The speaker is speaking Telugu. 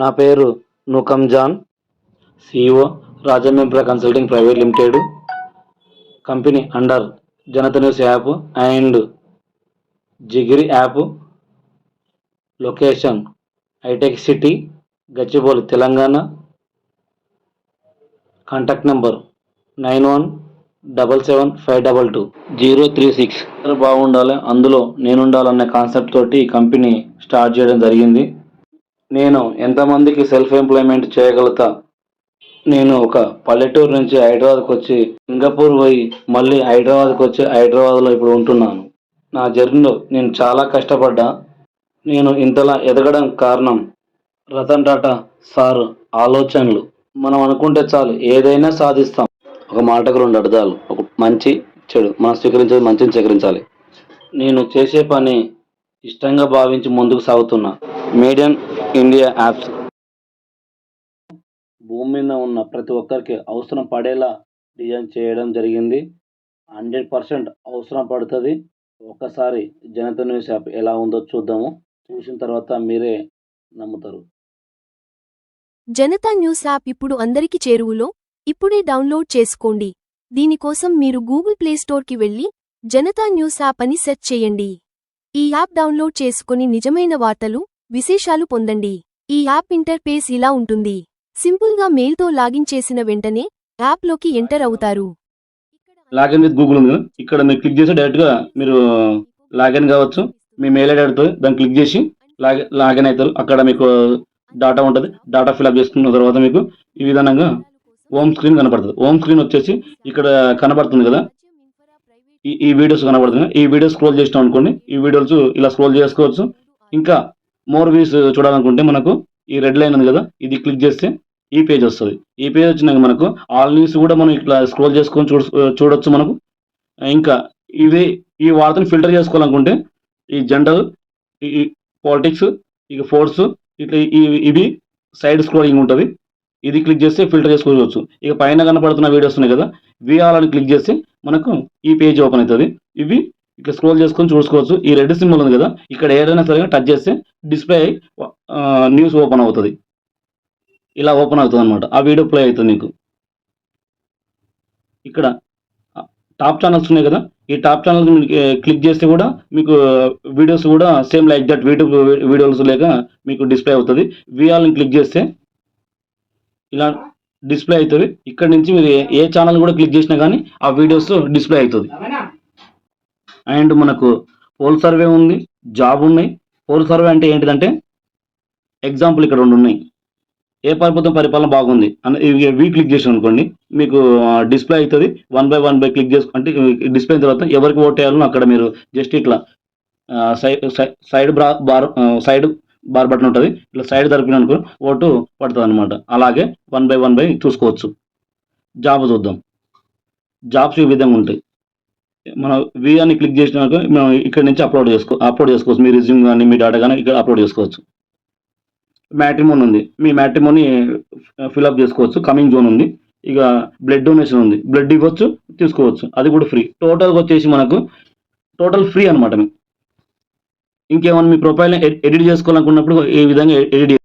నా పేరు Nukam John CEO Rajamendra consulting private limited company under Janata news app and Jigiri app location hitech city Gachibowli Telangana contact number nine one double seven five double two. Zero three six. బాగుండాలి అందులో నేను ఉండాలనే కాన్సెప్ట్ తోటి ఈ కంపెనీ స్టార్ట్ చేయడం జరిగింది. నేను ఎంతమందికి సెల్ఫ్ ఎంప్లాయ్మెంట్ చేయగలుగుతా? నేను ఒక పల్లెటూరు నుంచి హైదరాబాద్కి వచ్చి సింగపూర్ పోయి మళ్ళీ హైదరాబాద్కి వచ్చి హైదరాబాద్లో ఇప్పుడు ఉంటున్నాను. నా జర్నీలో నేను చాలా కష్టపడ్డా. నేను ఇంతలా ఎదగడం కారణం రతన్ టాటా సార్ ఆలోచనలు. మనం అనుకుంటే చాలు ఏదైనా సాధిస్తాం. ఒక మాటకు రెండు అర్థాలు. ఒక మంచి చెడు. మనం స్వీకరించేది మంచిని స్వీకరించాలి. నేను చేసే పని ఇష్టంగా భావించి ముందుకు సాగుతున్నా. మేడియన్ ఇండియా యాప్స్. భూమి మీద ఉన్న ప్రతి ఒక్కరికి అవసరం పడేలా డిజైన్ చేయడం జరిగింది. హండ్రెడ్ పర్సెంట్ అవసరం పడుతుంది. ఒక్కసారి జనత న్యూస్ యాప్ ఎలా ఉందో చూద్దాము. చూసిన తర్వాత మీరే నమ్ముతారు. జనతా న్యూస్ యాప్ ఇప్పుడు అందరికి చేరువలో. ఇప్పుడే డౌన్లోడ్ చేసుకోండి. దీనికోసం మీరు గూగుల్ ప్లే స్టోర్కి వెళ్ళి జనతా న్యూస్ యాప్ అని సెర్చ్ చేయండి. ఈ యాప్ డౌన్లోడ్ చేసుకుని నిజమైన వార్తలు విశేషాలు పొందండి. ఈ యాప్ ఇంటర్ఫేస్ ఇలా ఉంటుంది. సింపుల్గా మెయిల్తో లాగిన్ చేసిన వెంటనే యాప్లోకి ఎంటర్ అవుతారు. లాగిన్ విత్ గూగుల్ ఉంది. ఇక్కడ మీరు క్లిక్ చేసి డైరెక్ట్గా మీరు లాగిన్ కావచ్చు. మీ మెయిల్ ఐడి అడుగుతుంది దాన్ని క్లిక్ చేసి లాగి లాగిన్ అవుతారు. అక్కడ మీకు డాటా ఉంటుంది. డాటా ఫిల్అప్ చేసుకున్న తర్వాత మీకు ఈ విధంగా హోమ్ స్క్రీన్ కనపడుతుంది. హోమ్ స్క్రీన్ వచ్చేసి ఇక్కడ కనబడుతుంది కదా? ఈ ఈ వీడియోస్ కనబడుతుంది ఈ వీడియో స్క్రోల్ చేసినాం అనుకోండి. ఈ వీడియోస్ ఇలా స్క్రోల్ చేసుకోవచ్చు. ఇంకా మోర్ వ్యూస్ uh, చూడాలనుకుంటే మనకు ఈ రెడ్ లైన్ ఉంది కదా ఇది క్లిక్ చేస్తే ఈ పేజ్ వస్తుంది. ఈ పేజ్ వచ్చినాక మనకు ఆల్ న్యూస్ కూడా మనం ఇట్లా స్క్రోల్ చేసుకొని చూడ uh, చూడొచ్చు మనకు. Uh, ఇంకా ఇది ఈ వార్తను ఫిల్టర్ చేసుకోవాలనుకుంటే ఈ జనరల్ ఈ పాలిటిక్స్ ఇక ఫోర్స్ ఇట్లా ఇవి సైడ్ స్క్రోలింగ్ ఉంటుంది. ఇది క్లిక్ చేస్తే ఫిల్టర్ చేసుకోవచ్చు. ఇక పైన కనపడుతున్న వీడియోస్ ఉన్నాయి కదా విఆర్ అని క్లిక్ చేస్తే మనకు ఈ పేజ్ ఓపెన్ అవుతుంది. ఇవి ఇక్కడ స్క్రోల్ చేసుకొని చూసుకోవచ్చు. ఈ రెడ్ సింబల్ ఉంది కదా ఇక్కడ ఏదైనా సరే టచ్ చేస్తే డిస్ప్లే న్యూస్ ఓపెన్ అవుతుంది. ఇలా ఓపెన్ అవుతుంది అనమాట ఆ వీడియో ప్లే అవుతుంది నీకు. ఇక్కడ టాప్ ఛానల్స్ ఉన్నాయి కదా ఈ టాప్ ఛానల్స్ క్లిక్ చేస్తే కూడా మీకు వీడియోస్ కూడా same like that YouTube videos లేక మీకు డిస్ప్లే అవుతుంది. విఆర్ని క్లిక్ చేస్తే ఇలా డిస్ప్లే అవుతుంది. ఇక్కడ నుంచి మీరు ఏ ఛానల్ కూడా క్లిక్ చేసినా కానీ ఆ వీడియోస్ డిస్ప్లే అవుతుంది. అండ్ మనకు పోల్ సర్వే ఉంది జాబ్ ఉన్నాయి. పోల్ సర్వే అంటే ఏంటిదంటే ఎగ్జాంపుల్ ఇక్కడ రెండు ఉన్నాయి. ఏ ప్రభుత్వం పరిపాలన బాగుంది? అని ఇవి వీ క్లిక్ చేసాం అనుకోండి. మీకు డిస్ప్లే అవుతుంది. One by one by click చేసు అంటే డిస్ప్లే తర్వాత ఎవరికి ఓట్ వేయాలో అక్కడ మీరు జస్ట్ ఇట్లా సైడ్ సైడ్ బ్రా బార్ సైడ్ బార్ బటన్ ఉంటుంది. ఇట్లా సైడ్ తరపున అనుకో ఓటు పడుతుంది అనమాట అలాగే వన్ బై వన్ బై చూసుకోవచ్చు. జాబ్ చూద్దాం. జాబ్స్ ఈ విధంగా ఉంటాయి. మనం వి అని క్లిక్ చేసినాక మనం ఇక్కడ నుంచి అప్లోడ్ చేసుకో అప్లోడ్ చేసుకోవచ్చు. మీ రిజ్యూమ్ కానీ మీ డేటా కానీ ఇక్కడ అప్లోడ్ చేసుకోవచ్చు. మ్యాట్రిమోన్ ఉంది. మీ మ్యాట్రిమోని ఫిల్అప్ uh, చేసుకోవచ్చు. కమింగ్ జోన్ ఉంది. ఇక బ్లడ్ డొనేషన్ ఉంది. బ్లడ్ ఇవ్వచ్చు తీసుకోవచ్చు. అది కూడా ఫ్రీ టోటల్గా వచ్చేసి మనకు టోటల్ ఫ్రీ అనమాట ఇంకేమైనా మీ ప్రొఫైల్ ఎడిట్ చేసుకోవాలనుకున్నప్పుడు ఈ విధంగా ఎడిట్